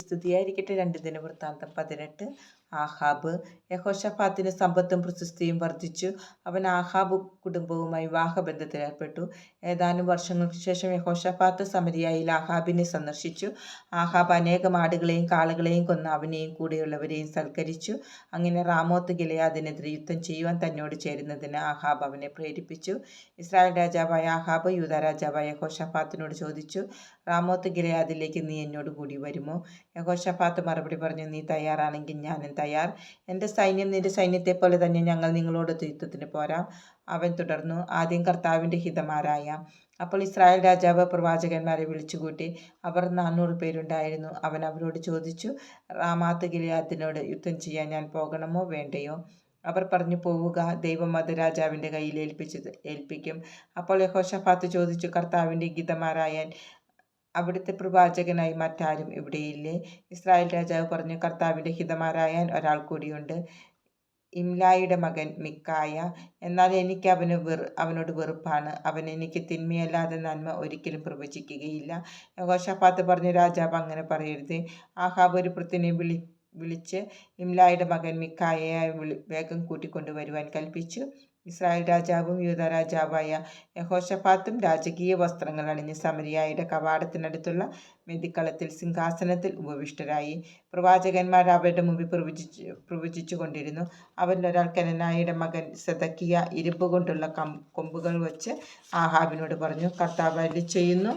സ്തുതിയായിരിക്കട്ടെ രണ്ട് ദിനവൃത്താന്തം പതിനെട്ട്. ആഹാബ് യഹോഷഫാത്തിന് സമ്പത്തും പ്രശസ്തിയും വർദ്ധിച്ചു. അവൻ ആഹാബ് കുടുംബവുമായി വിവാഹബന്ധത്തിലേർപ്പെട്ടു. ഏതാനും വർഷങ്ങൾക്ക് ശേഷം യഹോഷഫാത്ത് സമരിയായിൽ ആഹാബിനെ സന്ദർശിച്ചു. ആഹാബ് അനേകം ആടുകളെയും കാളുകളെയും കൊന്ന് അവനെയും കൂടെയുള്ളവരെയും സൽക്കരിച്ചു. അങ്ങനെ റാമോത്ത് ഗിലയാദിനെതിരെ യുദ്ധം ചെയ്യുവാൻ തന്നോട് ചേരുന്നതിന് ആഹാബ് അവനെ പ്രേരിപ്പിച്ചു. ഇസ്രായേൽ രാജാവായ ആഹാബ് യൂത രാജാവായ യഹോഷഫാത്തിനോട് ചോദിച്ചു റാമോത്ത് ഗിലയാദിലേക്ക് നീ എന്നോട് കൂടി വരുമോ? യഹോഷഫാത്ത് മറുപടി പറഞ്ഞു നീ തയ്യാറാണെങ്കിൽ ഞാനും തയ്യാർ. എന്റെ സൈന്യം നിന്റെ സൈന്യത്തെ പോലെ തന്നെ ഞങ്ങൾ നിങ്ങളോട് യുദ്ധത്തിന് പോരാം. അവൻ തുടർന്നു ആദ്യം കർത്താവിന്റെ ഹിതമാരായ അപ്പോൾ ഇസ്രായേൽ രാജാവ് പ്രവാചകന്മാരെ വിളിച്ചുകൂട്ടി അവർ നാനൂറ് പേരുണ്ടായിരുന്നു. അവൻ അവരോട് ചോദിച്ചു റാമാത്ത് ഗിലിയാത്തിനോട് യുദ്ധം ചെയ്യാൻ ഞാൻ പോകണമോ വേണ്ടയോ? അവർ പറഞ്ഞു പോവുക. ദൈവം അത് രാജാവിന്റെ കയ്യിൽ ഏൽപ്പിച്ചത് ഏൽപ്പിക്കും. അപ്പോൾ യഹോഷഫാത്ത് ചോദിച്ചു കർത്താവിന്റെ ഗീതമാരായാൻ അവിടുത്തെ പ്രവാചകനായി മറ്റാരും ഇവിടെയില്ലേ ഇസ്രായേൽ രാജാവ് പറഞ്ഞു കർത്താവിന്റെ ഹിതമാരായാൻ ഒരാൾ കൂടിയുണ്ട് ഇംലായുടെ മകൻ മിക്കായ. എന്നാൽ എനിക്ക് അവന് വെറു അവനോട് വെറുപ്പാണ്. അവൻ എനിക്ക് തിന്മയല്ലാതെ നന്മ ഒരിക്കലും പ്രവചിക്കുകയില്ല. യഹോഷഫാത്ത് പറഞ്ഞു രാജാവ് അങ്ങനെ പറയരുത്. ആഹാബ് ഒരു പൃഥ്വിനെ വിളി വിളിച്ച് ഇംലായുടെ മകൻ മിക്കായയെ വേഗം കൂട്ടിക്കൊണ്ടുവരുവാൻ കൽപ്പിച്ചു. ഇസ്രായേൽ രാജാവും യൂത രാജാവായ യഹോഷഫാത്തും രാജകീയ വസ്ത്രങ്ങൾ അണിഞ്ഞ് സമരിയായുടെ കവാടത്തിനടുത്തുള്ള മെതിക്കളത്തിൽ സിംഹാസനത്തിൽ ഉപവിഷ്ടരായി. പ്രവാചകന്മാർ അവരുടെ മുമ്പിൽ പ്രവചിച്ചു പ്രവചിച്ചു കൊണ്ടിരുന്നു അവരിലൊരാൾ കനനായുടെ മകൻ സദക്കിയ ഇരുമ്പ് കൊണ്ടുള്ള കൊമ്പുകൾ വെച്ച് ആഹാബിനോട് പറഞ്ഞു കർത്താവ് ചെയ്യുന്നു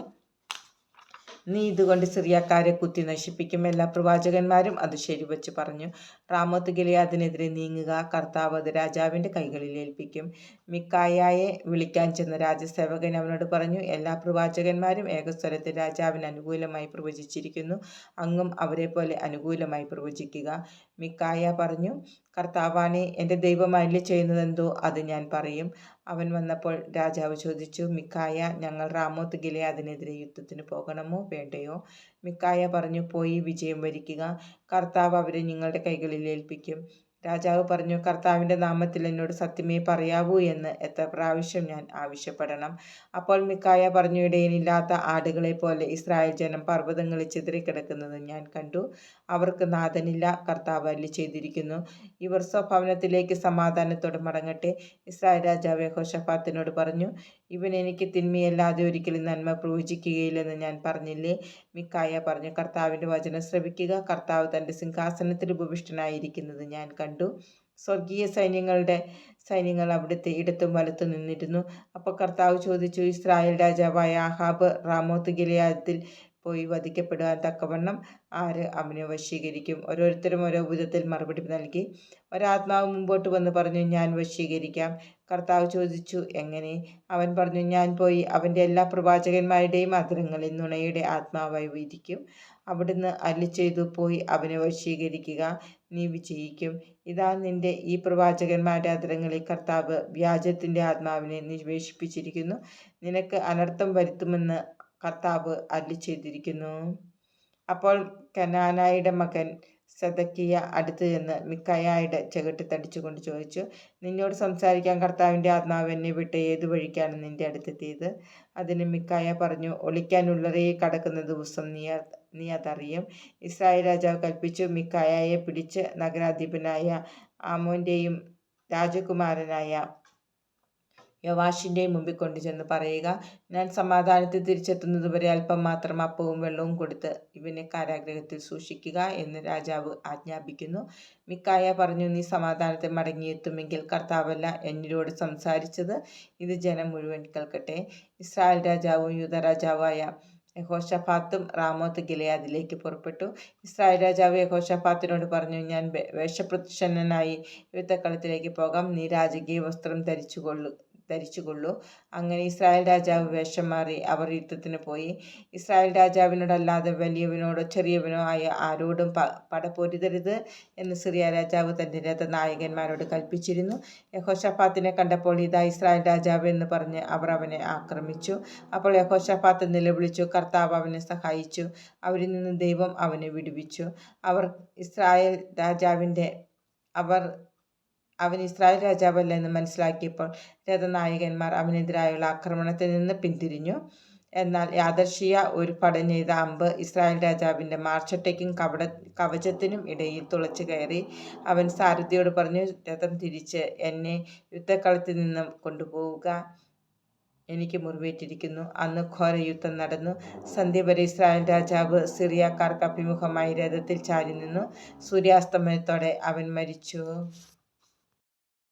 നീ ഇതുകൊണ്ട് സിറിയക്കാരെ കുത്തി നശിപ്പിക്കും. എല്ലാ പ്രവാചകന്മാരും അത് ശരിവച്ച് പറഞ്ഞു. റാമത്ത് ഗിലിയാദിനെതിരെ നീങ്ങുക കർത്താവ് അത് രാജാവിന്റെ കൈകളിൽ ഏൽപ്പിക്കും. മിക്കായയെ വിളിക്കാൻ ചെന്ന രാജസേവകൻ അവനോട് പറഞ്ഞു എല്ലാ പ്രവാചകന്മാരും ഏകസ്വരത്തിൽ രാജാവിന് അനുകൂലമായി പ്രവചിച്ചിരിക്കുന്നു. അങ്ങും അവരെ പോലെ അനുകൂലമായി പ്രവചിക്കുക. മിക്കായ പറഞ്ഞു കർത്താവാനെ എന്റെ ദൈവം ചെയ്യുന്നതെന്തോ അത് ഞാൻ പറയും. അവൻ വന്നപ്പോൾ രാജാവ് ചോദിച്ചു മിക്കായ ഞങ്ങൾ റാമോത്ത് ഗിലയാദിനെതിരെ യുദ്ധത്തിന് പോകണമോ? വേണ്ടയോ? മിക്കായ പറഞ്ഞു പോയി വിജയം വരിക്കുക. കർത്താവ് അവരെ നിങ്ങളുടെ കൈകളിൽ ഏൽപ്പിക്കും. രാജാവ് പറഞ്ഞു കർത്താവിന്റെ നാമത്തിൽ എന്നോട് സത്യമേ പറയാവൂ എന്ന് എത്ര പ്രാവശ്യം ഞാൻ ആവശ്യപ്പെടണം. അപ്പോൾ മിക്കായ പറഞ്ഞു ഇടയനില്ലാത്ത ആടുകളെ പോലെ ഇസ്രായേൽ ജനം പർവതങ്ങളിൽ ചിതറിക്കിടക്കുന്നത് ഞാൻ കണ്ടു. അവർക്ക് നാഥനില്ല കർത്താവ് അല്ലി ചെയ്തിരിക്കുന്നു. ഇവർ സ്വഭവനത്തിലേക്ക് സമാധാനത്തോടെ മടങ്ങട്ടെ. ഇസ്രായേൽ രാജാവ് ഹോഷഫാത്തിനോട് പറഞ്ഞു ഇവൻ എനിക്ക് തിന്മയല്ലാതെ ഒരിക്കലും നന്മ പ്രവചിക്കുകയില്ലെന്ന് ഞാൻ പറഞ്ഞില്ലേ? മിക്കായ പറഞ്ഞു കർത്താവിന്റെ വചനം ശ്രവിക്കുക. കർത്താവ് തന്റെ സിംഹാസനത്തിൽ ഉപവിഷ്ടനായിരിക്കുന്നത് ഞാൻ കണ്ടു. സ്വർഗീയ സൈന്യങ്ങളുടെ സൈന്യങ്ങൾ അവിടുത്തെ ഇടത്തും വലത്തും നിന്നിരുന്നു. അപ്പോൾ കർത്താവ് ചോദിച്ചു ഇസ്രായേൽ രാജാവായ ആഹാബ് റാമോത്ത് ഗിലിയാദിൽ പോയി വധിക്കപ്പെടുവാൻ തക്കവണ്ണം ആര് അവനെ വശീകരിക്കും? ഓരോരുത്തരും ഓരോ വിധത്തിൽ മറുപടി നൽകി. ഒരാത്മാവ് മുമ്പോട്ട് വന്ന് പറഞ്ഞു ഞാൻ വശീകരിക്കാം. കർത്താവ് ചോദിച്ചു എങ്ങനെ? അവൻ പറഞ്ഞു ഞാൻ പോയി അവന്റെ എല്ലാ പ്രവാചകന്മാരുടെയും അധരങ്ങളിൽ നുണയുടെ ആത്മാവായി വിരിക്കും അവിടുന്ന് അല്ലി ചെയ്തു പോയി അവനെ വശീകരിക്കുക. നീ വിജയിക്കും. ഇതാ നിന്റെ ഈ പ്രവാചകന്മാരുടെ അധരങ്ങളിൽ കർത്താവ് വ്യാജത്തിന്റെ ആത്മാവിനെ നിവേശിപ്പിച്ചിരിക്കുന്നു. നിനക്ക് അനർത്ഥം വരുത്തുമെന്ന് കർത്താവ് അല്ലി ചെയ്തിരിക്കുന്നു. അപ്പോൾ കനാനായുടെ മകൻ സദക്കിയ അടുത്ത് ചെന്ന് മിക്കായയുടെ ചെകിട്ട് തടിച്ചുകൊണ്ട് ചോദിച്ചു നിന്നോട് സംസാരിക്കാൻ കർത്താവിന്റെ ആത്മാവ് എന്നെ വിട്ട് ഏത് വഴിക്കാണ് നിന്റെ അടുത്തെത്തിയത്? അതിന് മിക്കായ പറഞ്ഞു ഒളിക്കാനുള്ളതേ കടക്കുന്ന ദിവസം നീ നീ അതറിയും. ഇസ്രായേൽ രാജാവ് കൽപ്പിച്ചു മിക്കായയെ പിടിച്ച് നഗരാധിപനായ ആമോന്റെയും രാജകുമാരനായ യവാഷിന്റെ മുമ്പിൽ കൊണ്ടുചെന്ന് പറയുക ഞാൻ സമാധാനത്തിൽ തിരിച്ചെത്തുന്നതുവരെ അല്പം മാത്രം അപ്പവും വെള്ളവും കൊടുത്ത് ഇവനെ കാരാഗ്രഹത്തിൽ സൂക്ഷിക്കുക എന്ന് രാജാവ് ആജ്ഞാപിക്കുന്നു. മിക്കായ പറഞ്ഞു നീ സമാധാനത്തിൽ മടങ്ങിയെത്തുമെങ്കിൽ കർത്താവല്ല എന്നിനോട് സംസാരിച്ചത്. ഇത് ജനം മുഴുവൻ കേൾക്കട്ടെ. ഇസ്രായേൽ രാജാവും യൂതരാജാവായ യഹോഷഫാത്തും റാമോത്ത് ഗിലയാദിലേക്ക് പുറപ്പെട്ടു. ഇസ്രായേൽ രാജാവ് യഹോഷഫാത്തിനോട് പറഞ്ഞു ഞാൻ വേഷപ്രച്ഛന്നനായി യുദ്ധക്കളത്തിലേക്ക് പോകാം. നീ രാജകീയ വസ്ത്രം ധരിച്ചുകൊള്ളു. ധരിച്ചുകൊള്ളൂ. അങ്ങനെ ഇസ്രായേൽ രാജാവ് വേഷം മാറി അവർ യുദ്ധത്തിന് പോയി. ഇസ്രായേൽ രാജാവിനോടല്ലാതെ വലിയവനോടോ ചെറിയവനോ ആയ ആരോടും പ പടപൊരുതരുത് എന്ന് സിറിയ രാജാവ് തന്റെ രഥനായകന്മാരോട് കൽപ്പിച്ചിരുന്നു. യഹോഷഫാത്തിനെ കണ്ടപ്പോൾ ഇതാ ഇസ്രായേൽ രാജാവ് എന്ന് പറഞ്ഞ് അവർ അവനെ ആക്രമിച്ചു. അപ്പോൾ യഹോഷഫാത്ത് നിലവിളിച്ചു കർത്താവ് അവനെ സഹായിച്ചു. അവരിൽ നിന്ന് ദൈവം അവനെ വിടുവിച്ചു. അവർ ഇസ്രായേൽ രാജാവിന്റെ അവർ അവൻ ഇസ്രായേൽ രാജാവല്ല എന്ന് മനസ്സിലാക്കിയപ്പോൾ രഥനായകന്മാർ അവനെതിരായുള്ള ആക്രമണത്തിൽ നിന്ന് പിന്തിരിഞ്ഞു എന്നാൽ യാദർശിയ ഒരു പടഞ്ഞെയ്ത അമ്പ് ഇസ്രായേൽ രാജാവിന്റെ മാർച്ചട്ടയ്ക്കും കവട കവചത്തിനും ഇടയിൽ തുളച്ചു കയറി. അവൻ സാരഥിയോട് പറഞ്ഞു, രഥം തിരിച്ച് എന്നെ യുദ്ധക്കളത്തിൽ നിന്ന് കൊണ്ടുപോവുക. എനിക്ക് മുറിവേറ്റിരിക്കുന്നു. അന്ന് ഘോര യുദ്ധം നടന്നു. സന്ധ്യ വരെ ഇസ്രായേൽ രാജാവ് സിറിയക്കാർക്ക് അഭിമുഖമായി രഥത്തിൽ ചാരി നിന്നു സൂര്യാസ്തമയത്തോടെ അവൻ മരിച്ചു.